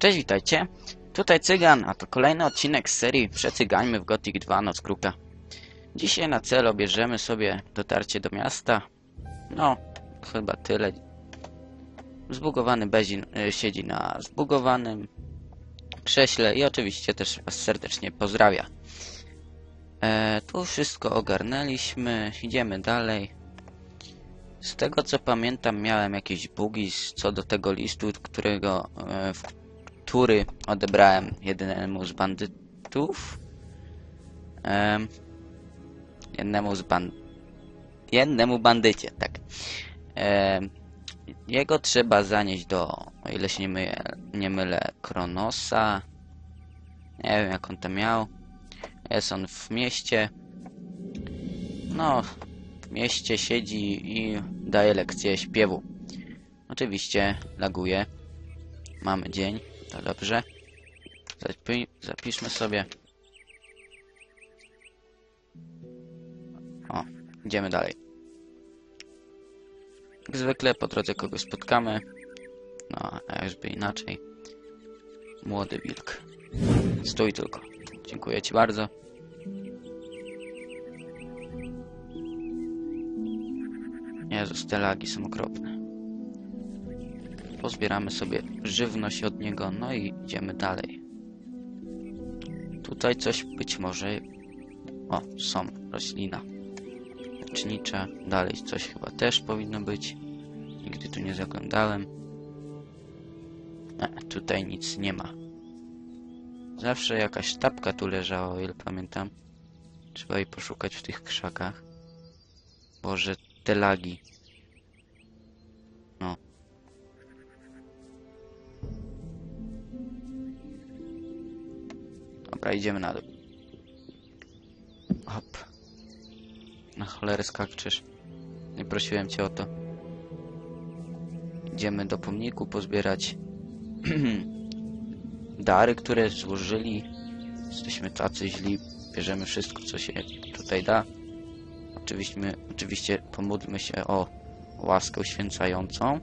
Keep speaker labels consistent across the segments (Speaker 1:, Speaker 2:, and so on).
Speaker 1: Cześć, witajcie. Tutaj Cygan, a to kolejny odcinek z serii Przecygańmy w Gothic 2 Noc Kruka. Dzisiaj na cel bierzemy sobie dotarcie do miasta. No, chyba tyle. Zbugowany Bezin y, siedzi na zbugowanym krześle i oczywiście też Was serdecznie pozdrawia. E, tu wszystko ogarnęliśmy, idziemy dalej. Z tego co pamiętam miałem jakieś bugi co do tego listu, którego, e, w który odebrałem jednemu z bandytów. Em, jednemu z ban... Jednemu bandycie, tak. Em, jego trzeba zanieść do, o ile się nie, myję, nie mylę, Kronosa. Nie wiem jak on to miał. Jest on w mieście. No, w mieście siedzi i daje lekcję śpiewu. Oczywiście laguje. Mamy dzień, to dobrze. Zapi zapiszmy sobie. O, idziemy dalej. Jak zwykle po drodze kogoś spotkamy. No, a jakby inaczej. Młody wilk. Stój tylko. Dziękuję ci bardzo. Jezus, te lagi są okropne. Pozbieramy sobie żywność od niego, no i idziemy dalej. Tutaj coś być może... O, są, roślina. Lecznicza, dalej coś chyba też powinno być. Nigdy tu nie zaglądałem. E, tutaj nic nie ma. Zawsze jakaś sztabka tu leżała, o ile pamiętam. Trzeba jej poszukać w tych krzakach. Boże, te lagi. Dobra, idziemy na dół. Hop. Na cholerę skakczysz. Nie prosiłem cię o to. Idziemy do pomniku pozbierać dary, które złożyli. Jesteśmy tacy źli. Bierzemy wszystko, co się tutaj da. Oczywiście, oczywiście pomódlmy się o łaskę uświęcającą.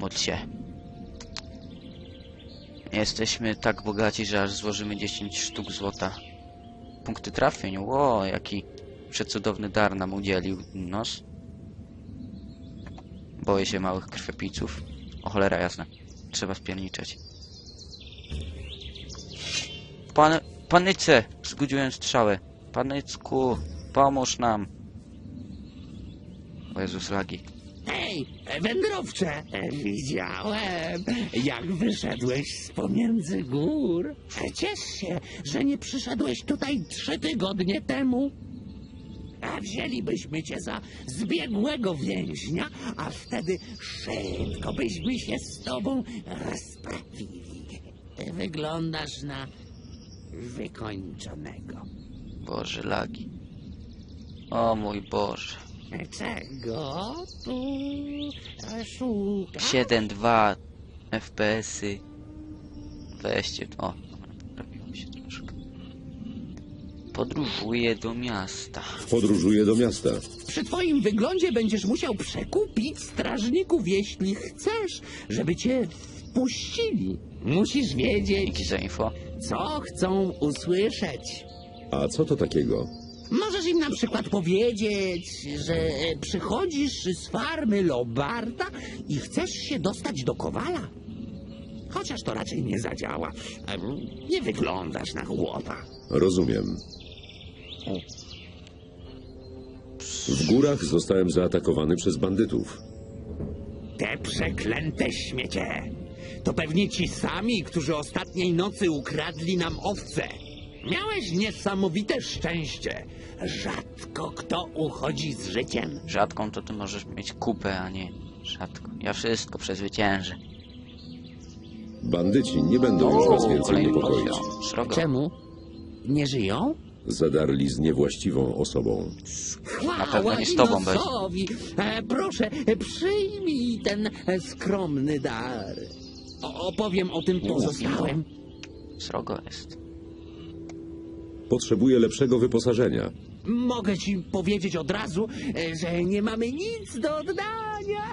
Speaker 1: Módl się. Jesteśmy tak bogaci, że aż złożymy 10 sztuk złota. Punkty trafień. Ło, jaki przecudowny dar nam udzielił nos. Boję się małych krwiopijców. O cholera jasna. Trzeba spierniczeć. Pan, panyce! Zgudziłem strzałę. Panycku, pomóż nam. O Jezus, lagi.
Speaker 2: Hej, wędrowcze! Widziałem, jak wyszedłeś z pomiędzy gór. Ciesz się, że nie przyszedłeś tutaj trzy tygodnie temu. A wzięlibyśmy cię za zbiegłego więźnia, a wtedy szybko byśmy się z tobą rozprawili. Wyglądasz na wykończonego.
Speaker 1: Boże, lagi. O mój Boże.
Speaker 2: Czego tu szukasz?
Speaker 1: 7.2 FPS-y. Weźcie to. O, robiło się troszkę. Podróżuję do miasta.
Speaker 3: Podróżuję do miasta.
Speaker 2: Przy twoim wyglądzie będziesz musiał przekupić strażników, jeśli chcesz, żeby cię wpuścili. Musisz wiedzieć,
Speaker 1: Dzięki za info.
Speaker 2: co chcą usłyszeć.
Speaker 3: A co to takiego?
Speaker 2: Możesz im na przykład powiedzieć, że przychodzisz z farmy Lobarta i chcesz się dostać do Kowala. Chociaż to raczej nie zadziała. Nie wyglądasz na chłopa.
Speaker 3: Rozumiem. W górach zostałem zaatakowany przez bandytów.
Speaker 2: Te przeklęte śmiecie! To pewnie ci sami, którzy ostatniej nocy ukradli nam owce. Miałeś niesamowite szczęście. Rzadko kto uchodzi z życiem.
Speaker 1: Rzadką to ty możesz mieć kupę, a nie rzadko. Ja wszystko przezwyciężę.
Speaker 3: Bandyci nie będą już was więcej
Speaker 1: Kolejny
Speaker 3: niepokoić.
Speaker 1: poziom. Srogo.
Speaker 2: Czemu? Nie żyją?
Speaker 3: Zadarli z niewłaściwą osobą.
Speaker 1: Na pewno nie z tobą będzie.
Speaker 2: Inosowi. E, proszę, e, przyjmij ten e, skromny dar. O, opowiem o tym pozostałym.
Speaker 1: Srogo jest.
Speaker 3: Potrzebuję lepszego wyposażenia.
Speaker 2: Mogę ci powiedzieć od razu, e, że nie mamy nic do oddania.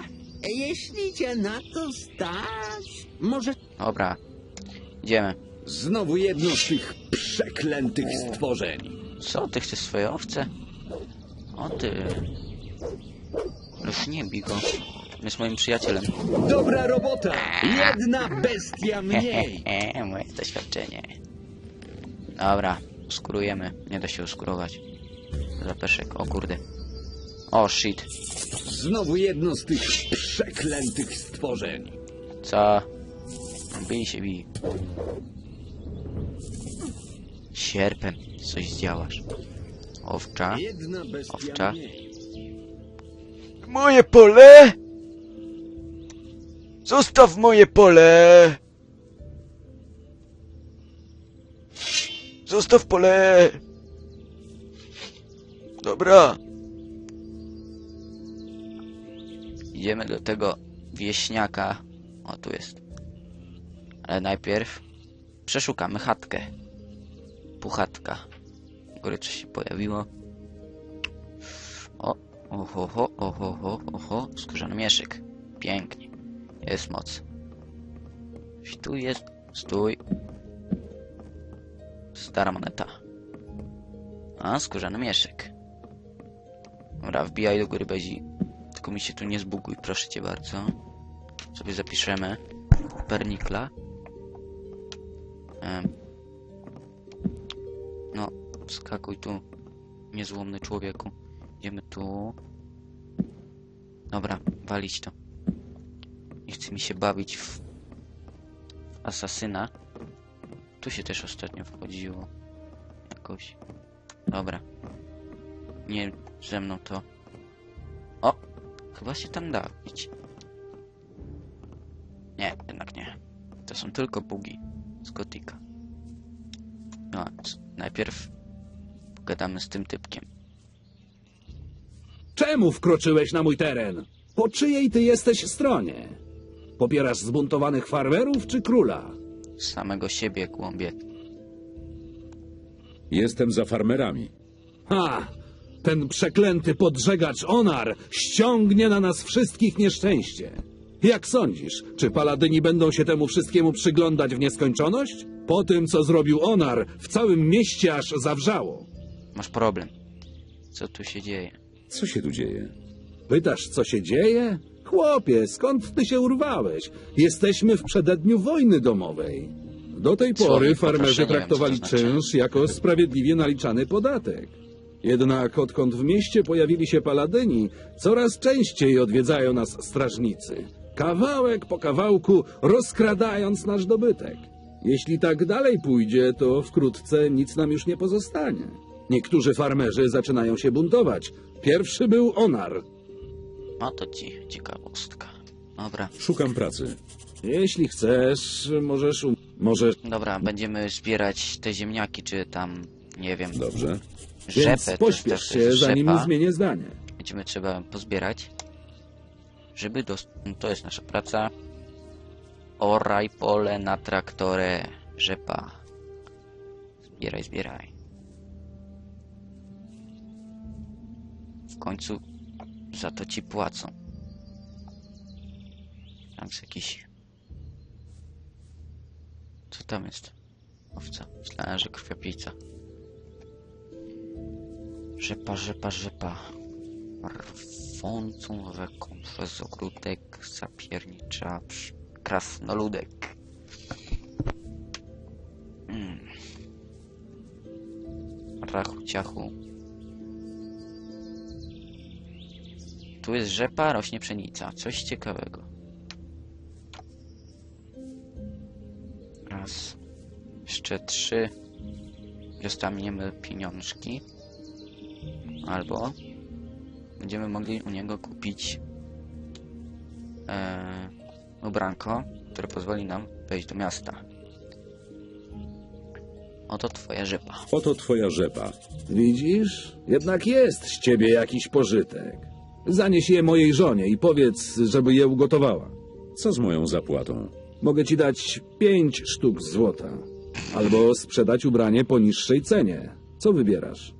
Speaker 2: E, Jeśli cię na to stać, może
Speaker 1: Dobra. Idziemy.
Speaker 4: Znowu jedno z tych przeklętych stworzeń.
Speaker 1: Co, ty chcesz swoje owce? O ty. Już nie bij go. Jest moim przyjacielem.
Speaker 4: Dobra robota! Jedna bestia mniej!
Speaker 1: Hehehe, moje doświadczenie. Dobra, uskurujemy. Nie da się uskurować. Zapeszek, o kurde. O shit.
Speaker 4: Znowu jedno z tych przeklętych stworzeń.
Speaker 1: Co? Bij się, bij. Sierpem coś zdziałasz. Owcza. Owcza. Moje pole! Zostaw moje pole! Zostaw pole! Dobra. Idziemy do tego wieśniaka. O, tu jest. Ale najpierw przeszukamy chatkę. Puchatka. Coś się pojawiło. O, oho, ho, oho, ho, oho, skórzany mieszyk. Pięknie. Jest moc. Tu jest. Stój. Stara moneta. A, skórzany mieszyk. Dobra, wbijaj do góry bezi. Tylko mi się tu nie zbuguj, proszę cię bardzo. Sobie zapiszemy. Pernikla. Em. No, skakuj tu. Niezłomny człowieku. Idziemy tu. Dobra, walić to. Nie chce mi się bawić w asasyna. Tu się też ostatnio wchodziło. Jakoś. Dobra. Nie ze mną to. O! Chyba się tam da wbić. Nie, jednak nie. To są tylko bugi z Gotika. No, najpierw pogadamy z tym typkiem.
Speaker 5: Czemu wkroczyłeś na mój teren? Po czyjej ty jesteś stronie? Popierasz zbuntowanych farmerów czy króla?
Speaker 1: Z samego siebie, głąbie.
Speaker 3: Jestem za farmerami.
Speaker 5: Ha! Ten przeklęty podżegacz Onar ściągnie na nas wszystkich nieszczęście. Jak sądzisz, czy paladyni będą się temu wszystkiemu przyglądać w nieskończoność? Po tym, co zrobił Onar, w całym mieście aż zawrzało.
Speaker 1: Masz problem. Co tu się dzieje?
Speaker 3: Co się tu dzieje?
Speaker 5: Pytasz, co się dzieje? Chłopie, skąd ty się urwałeś? Jesteśmy w przededniu wojny domowej. Do tej pory farmerzy
Speaker 1: to
Speaker 5: traktowali
Speaker 1: znaczy.
Speaker 5: czynsz jako sprawiedliwie naliczany podatek. Jednak odkąd w mieście pojawili się paladyni, coraz częściej odwiedzają nas strażnicy. Kawałek po kawałku rozkradając nasz dobytek. Jeśli tak dalej pójdzie, to wkrótce nic nam już nie pozostanie. Niektórzy farmerzy zaczynają się buntować. Pierwszy był Onar,
Speaker 1: No to ci ciekawostka. Dobra,
Speaker 3: Szukam pracy.
Speaker 5: Jeśli chcesz, możesz. Um... Możesz.
Speaker 1: dobra, będziemy zbierać te ziemniaki, czy tam, nie wiem,
Speaker 3: Dobrze.
Speaker 1: rzepę.
Speaker 5: Więc pośpiesz się, zanim
Speaker 1: rzepa.
Speaker 5: zmienię zdanie.
Speaker 1: Będziemy trzeba pozbierać, żeby dos... To jest nasza praca. Oraj pole na traktorę. Rzepa. Zbieraj, zbieraj. W końcu za to ci płacą. Tam jest jakiś... Co tam jest? Owca. Myślałem, że krwiopijca. Rzepa, rzepa, rzepa. Rwącą rzeką przez ogródek zapiernicza krasnoludek. Mm. Rachu ciachu. Tu jest rzepa, rośnie pszenica. Coś ciekawego. Raz. Jeszcze trzy. Dostaniemy pieniążki. Albo będziemy mogli u niego kupić e, ubranko, które pozwoli nam wejść do miasta. Oto twoja rzepa.
Speaker 3: Oto twoja rzepa.
Speaker 5: Widzisz? Jednak jest z ciebie jakiś pożytek. Zanieś je mojej żonie i powiedz, żeby je ugotowała.
Speaker 3: Co z moją zapłatą?
Speaker 5: Mogę ci dać pięć sztuk złota. Albo sprzedać ubranie po niższej cenie. Co wybierasz?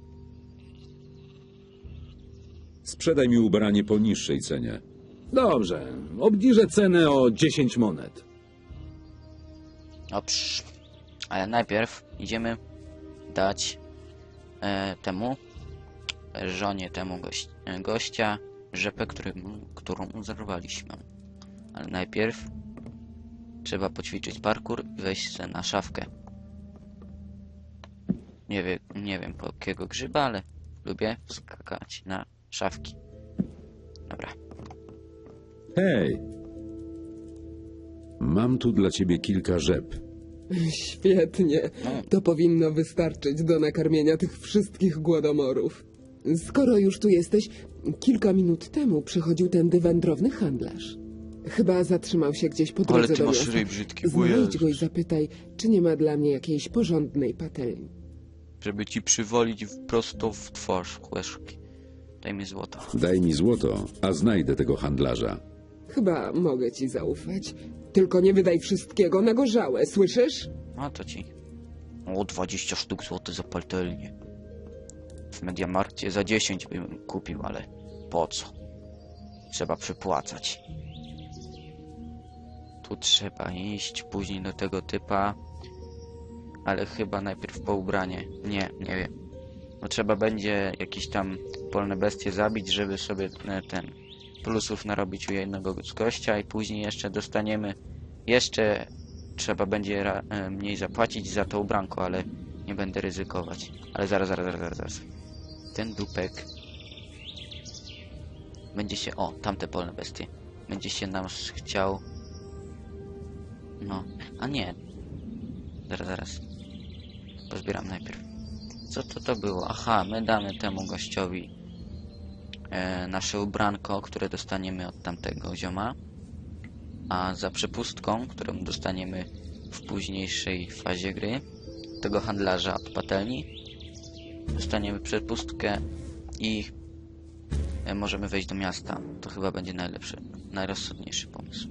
Speaker 3: Sprzedaj mi ubranie po niższej cenie.
Speaker 5: Dobrze, obniżę cenę o 10 monet.
Speaker 1: Dobrze. Ale najpierw idziemy dać e, temu żonie temu goś, e, gościa rzepę, którym, którą zerwaliśmy. Ale najpierw trzeba poćwiczyć parkour i wejść se na szafkę. Nie, wie, nie wiem po jakiego grzyba, ale lubię skakać na szafki. Dobra.
Speaker 3: Hej! Mam tu dla ciebie kilka rzep.
Speaker 6: Świetnie. To powinno wystarczyć do nakarmienia tych wszystkich głodomorów. Skoro już tu jesteś, kilka minut temu przychodził tędy wędrowny handlarz. Chyba zatrzymał się gdzieś po drodze
Speaker 1: Ale ty
Speaker 6: do
Speaker 1: masz
Speaker 6: miasta.
Speaker 1: ryj brzydki,
Speaker 6: Znajdź go i zapytaj, czy nie ma dla mnie jakiejś porządnej patelni.
Speaker 1: Żeby ci przywalić w- prosto w twarz łeszki. Daj mi złoto.
Speaker 3: Daj mi złoto, a znajdę tego handlarza.
Speaker 6: Chyba mogę ci zaufać. Tylko nie wydaj wszystkiego na gorzałe, słyszysz?
Speaker 1: A to ci. O, 20 sztuk złotych za paltelnię. W Mediamarkcie za 10 bym kupił, ale po co? Trzeba przypłacać. Tu trzeba iść, później do tego typa. Ale chyba najpierw po ubranie. Nie, nie wiem. No trzeba będzie jakieś tam polne bestie zabić, żeby sobie e, ten plusów narobić u jednego z gościa i później jeszcze dostaniemy jeszcze trzeba będzie e, mniej zapłacić za to ubranko, ale nie będę ryzykować. Ale zaraz, zaraz, zaraz, zaraz. Ten dupek będzie się, o, tamte polne bestie, będzie się nam chciał, no, a nie, zaraz, zaraz, pozbieram najpierw. Co to to było? Aha, my damy temu gościowi e, nasze ubranko, które dostaniemy od tamtego zioma a za przepustką, którą dostaniemy w późniejszej fazie gry, tego handlarza od patelni, dostaniemy przepustkę i e, możemy wejść do miasta. To chyba będzie najlepszy, najrozsądniejszy pomysł.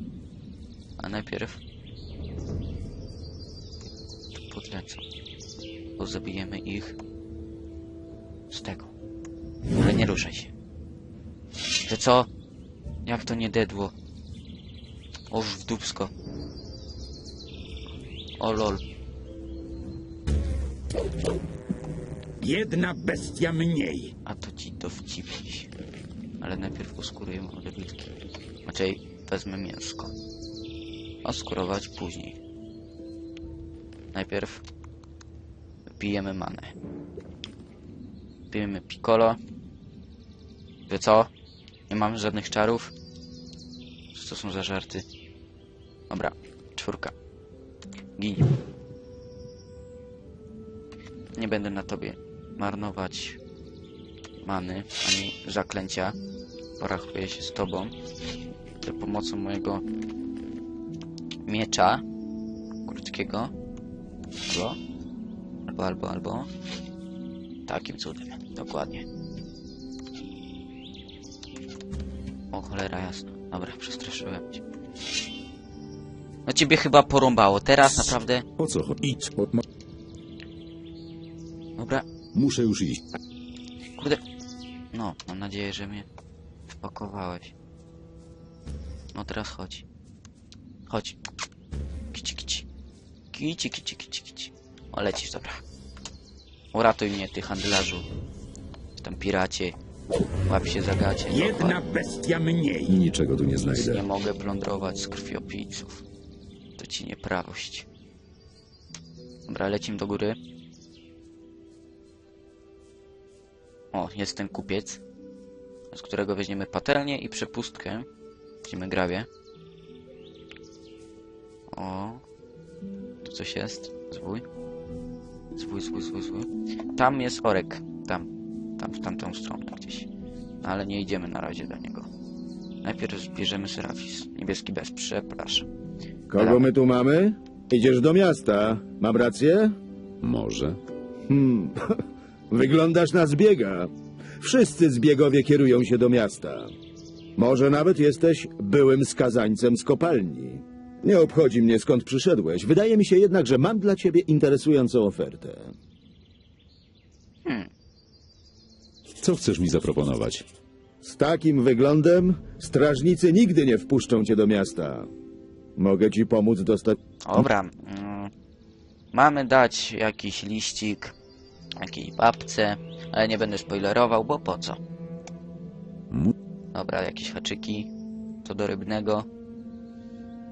Speaker 1: A najpierw podlecą, bo zabijemy ich z tego. Ale nie ruszaj się. Że co? Jak to nie dedło? Oż w dupsko. O lol.
Speaker 2: Jedna bestia mniej.
Speaker 1: A to ci dowcipić. Ale najpierw uskuruję odebitki. Znaczy wezmę mięsko. Oskurować później. Najpierw pijemy manę. Pijemy piccolo. Wie co? Nie mamy żadnych czarów. Co to są za żarty? Dobra, czwórka. Gin. Nie będę na tobie marnować many ani zaklęcia. Porachuję się z tobą. Za pomocą mojego miecza krótkiego. Albo, albo, albo, albo. Takim cudem. Dokładnie. O cholera jasno. Dobra, przestraszyłem cię. No ciebie chyba porąbało. Teraz naprawdę.
Speaker 3: O co chodzi?
Speaker 1: Dobra,
Speaker 3: Muszę już iść.
Speaker 1: kurde. No, mam nadzieję, że mnie wpakowałeś. No teraz chodź. Chodź. Kici, kici. Kici, kici, kici, kici. O, lecisz, dobra. Uratuj mnie, ty handlarzu. Tam piracie. Łap się za gacie.
Speaker 2: Jedna bestia mniej.
Speaker 3: Niczego tu nie
Speaker 1: Nie
Speaker 3: znajdę.
Speaker 1: mogę plądrować z krwiopijców. To ci nieprawość. Dobra, lecimy do góry. O, jest ten kupiec, z którego weźmiemy patelnię i przepustkę. Weźmiemy grawie. O, tu coś jest. Zwój. Zwój, zwój, zwój, zwój. Tam jest orek. Tam. Tam, w tamtą stronę gdzieś. No, ale nie idziemy na razie do niego. Najpierw zbierzemy Serafis. Niebieski bez, przepraszam.
Speaker 7: Kogo my tu mamy? Idziesz do miasta. Mam rację?
Speaker 3: Może.
Speaker 7: Hmm. Wyglądasz na zbiega. Wszyscy zbiegowie kierują się do miasta. Może nawet jesteś byłym skazańcem z kopalni. Nie obchodzi mnie skąd przyszedłeś. Wydaje mi się jednak, że mam dla ciebie interesującą ofertę.
Speaker 3: Co chcesz mi zaproponować?
Speaker 7: Z takim wyglądem strażnicy nigdy nie wpuszczą cię do miasta. Mogę ci pomóc dostać.
Speaker 1: Dobra. Mm, Mamy dać jakiś liścik jakiejś babce, ale nie będę spoilerował, bo po co? Dobra, jakieś haczyki. Co do rybnego.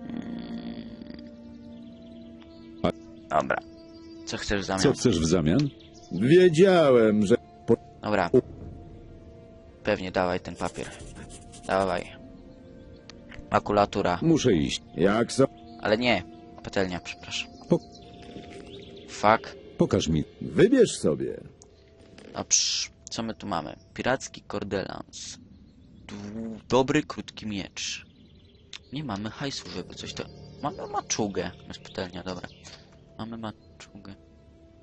Speaker 1: Mm. Dobra. Co chcesz w
Speaker 3: Co
Speaker 1: zamian?
Speaker 3: chcesz w zamian?
Speaker 7: Wiedziałem, że...
Speaker 1: Dobra. Pewnie dawaj ten papier. Dawaj. Makulatura.
Speaker 3: Muszę iść.
Speaker 7: Jak so...
Speaker 1: Ale nie. Patelnia, przepraszam.
Speaker 3: Po-
Speaker 1: Fuck.
Speaker 3: Pokaż mi.
Speaker 7: Wybierz sobie.
Speaker 1: A psz, co my tu mamy? Piracki kordelans. Dobry, krótki miecz. Nie mamy hajsu, żeby coś to... Mamy maczugę. Jest patelnia, dobra. Mamy maczugę.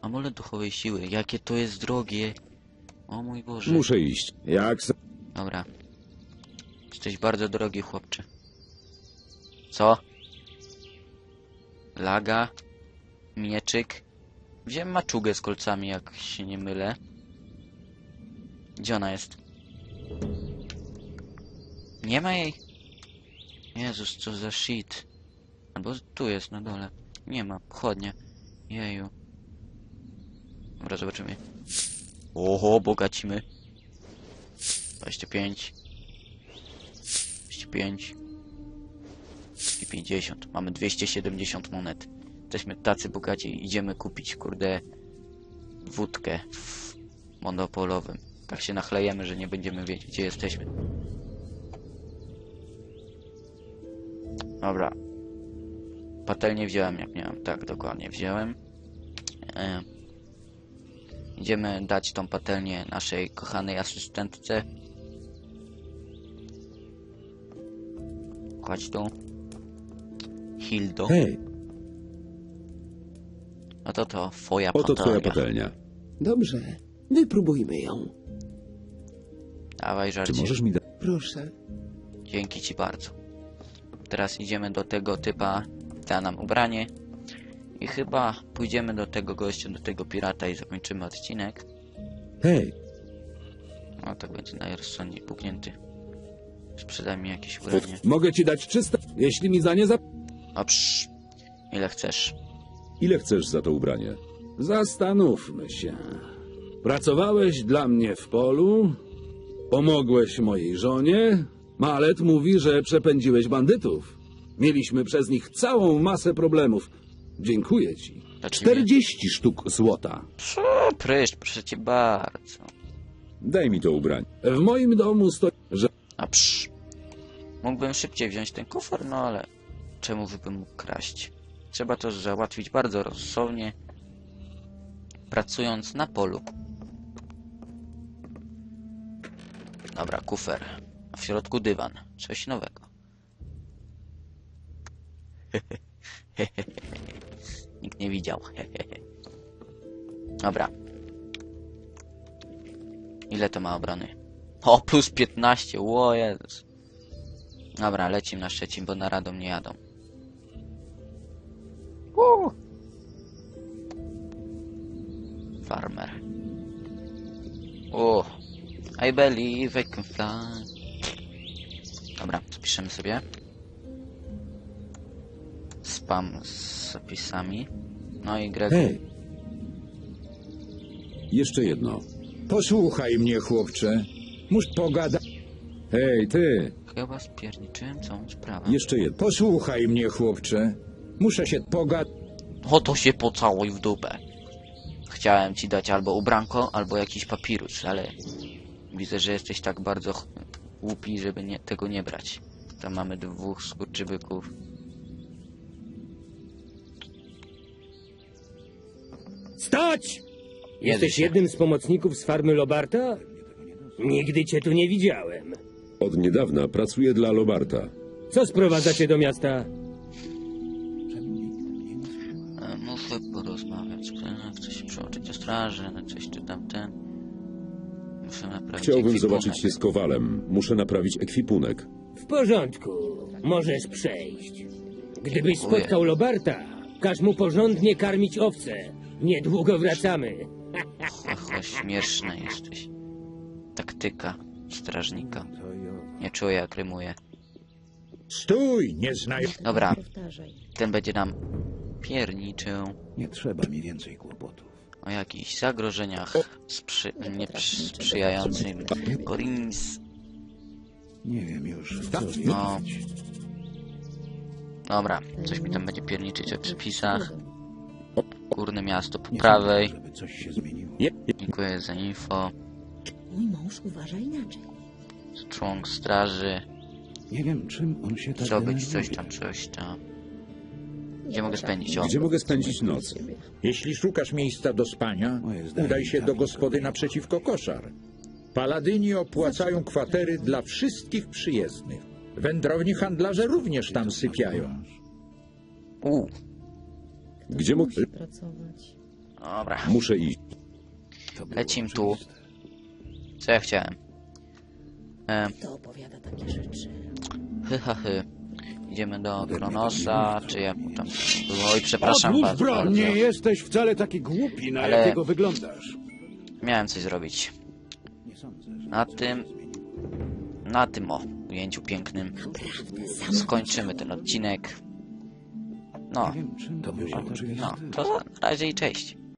Speaker 1: Amulet duchowej siły. Jakie to jest drogie. O mój Boże.
Speaker 3: Muszę iść.
Speaker 7: Jak so...
Speaker 1: Dobra. Jesteś bardzo drogi, chłopcze. Co? Laga? Mieczyk? Wziąłem maczugę z kolcami, jak się nie mylę. Gdzie ona jest? Nie ma jej? Jezus, co za shit. Albo tu jest, na dole. Nie ma, chodnie. Jeju. Dobra, zobaczymy. Oho, bogacimy. 25 25 i 50. Mamy 270 monet. Jesteśmy tacy bogaci. Idziemy kupić, kurde, wódkę w monopolowym. Tak się nachlejemy, że nie będziemy wiedzieć, gdzie jesteśmy. Dobra. Patelnię wziąłem, jak miałem. Tak, dokładnie wziąłem. E, idziemy dać tą patelnię naszej kochanej asystentce. Chodź tu. Hildo. No to to twoja
Speaker 3: oto twoja
Speaker 1: patelnia.
Speaker 3: patelnia.
Speaker 6: Dobrze, wypróbujmy ją.
Speaker 1: Dawaj
Speaker 3: Czy
Speaker 1: żarcie.
Speaker 3: możesz mi dać?
Speaker 6: Proszę.
Speaker 1: Dzięki ci bardzo. Teraz idziemy do tego typa, da nam ubranie. I chyba pójdziemy do tego gościa, do tego pirata i zakończymy odcinek.
Speaker 3: Hej,
Speaker 1: No tak będzie najrozsądniej puknięty. Sprzedaj mi jakieś ubranie.
Speaker 5: Mogę ci dać 300, jeśli mi za nie zap...
Speaker 1: A psz, ile chcesz?
Speaker 3: Ile chcesz za to ubranie?
Speaker 5: Zastanówmy się. Pracowałeś dla mnie w polu, pomogłeś mojej żonie. Malet mówi, że przepędziłeś bandytów. Mieliśmy przez nich całą masę problemów. Dziękuję ci.
Speaker 1: Znaczy nie.
Speaker 5: 40 sztuk złota.
Speaker 1: Co? Pryszcz, proszę cię bardzo.
Speaker 3: Daj mi to ubranie.
Speaker 5: W moim domu stoi, że
Speaker 1: A psz. Mógłbym szybciej wziąć ten kufer, no ale czemu bym mógł kraść? Trzeba to załatwić bardzo rozsądnie, pracując na polu. Dobra, kufer. A w środku dywan. Coś nowego. Nikt nie widział. Dobra. Ile to ma obrony? O, plus 15, ło Jezus. Dobra, lecim na Szczecin, bo na Radom nie jadą. O, I believe I can fly. Dobra, zapiszemy sobie. Spam z zapisami. No i Greg.
Speaker 3: Hej. Jeszcze jedno.
Speaker 4: Posłuchaj mnie, chłopcze. Mus pogadać.
Speaker 3: Hej, ty!
Speaker 1: Chyba spierniczyłem całą sprawę.
Speaker 3: Jeszcze jedno.
Speaker 4: Posłuchaj mnie, chłopcze. Muszę się pogadać.
Speaker 1: O to się pocałuj w dupę. Chciałem ci dać albo ubranko, albo jakiś papirus, ale widzę, że jesteś tak bardzo głupi, żeby nie, tego nie brać. Tam mamy dwóch skurczybyków.
Speaker 8: Stać! Jesteś
Speaker 1: się.
Speaker 8: jednym z pomocników z farmy Lobarta? Nigdy cię tu nie widziałem.
Speaker 3: Od niedawna pracuję dla Lobarta.
Speaker 8: Co sprowadzacie do miasta?
Speaker 1: Straży, no coś czy tamten. Muszę naprawić
Speaker 3: Chciałbym
Speaker 1: ekwipunek.
Speaker 3: zobaczyć się z Kowalem. Muszę naprawić ekwipunek.
Speaker 8: W porządku, możesz przejść. Gdybyś
Speaker 1: Dziękuję.
Speaker 8: spotkał Lobarta, każ mu porządnie karmić owce. Niedługo wracamy.
Speaker 1: Oho, śmieszny jesteś. Taktyka strażnika. Nie czuję jak rymuje.
Speaker 4: Stój, nie znaj.
Speaker 1: Dobra, ten będzie nam pierniczył
Speaker 9: Nie trzeba mi więcej kłopotów.
Speaker 1: O jakichś zagrożeniach sprzy niesprzyjającym Gorins.
Speaker 9: Nie wiem już, co
Speaker 1: No. Dobra, coś mi tam będzie pierniczyć o przepisach. Górne miasto po prawej.
Speaker 9: sądzę, żeby coś się zmieniło.
Speaker 1: Dziękuję za info.
Speaker 10: Mój mąż uważa inaczej.
Speaker 1: Strong straży.
Speaker 9: Nie wiem, czym on się tak
Speaker 1: Zdobyć coś tam, coś tam. Gdzie mogę spędzić? O,
Speaker 3: Gdzie mogę spędzić noc?
Speaker 11: Jeśli szukasz miejsca do spania, udaj się do gospody naprzeciwko koszar. Paladyni opłacają kwatery dla wszystkich przyjezdnych. Wędrowni handlarze również tam sypiają.
Speaker 1: u,
Speaker 3: Gdzie mogę...
Speaker 10: Pracować.
Speaker 1: dobra.
Speaker 3: Muszę iść.
Speaker 1: Lecim tu. Co ja chciałem? E,
Speaker 10: Kto opowiada takie rzeczy?
Speaker 1: hy, ha, hy. Idziemy do Kronosa, czy jak mu tam było. Oj, przepraszam
Speaker 7: Odłóż broń,
Speaker 1: bardzo.
Speaker 7: nie jesteś wcale taki głupi, na
Speaker 1: Ale-
Speaker 7: jakiego wyglądasz.
Speaker 1: Miałem coś zrobić. Na tym, na tym o, ujęciu pięknym. Skończymy ten odcinek. No,
Speaker 9: to było
Speaker 1: no, to na razie i cześć.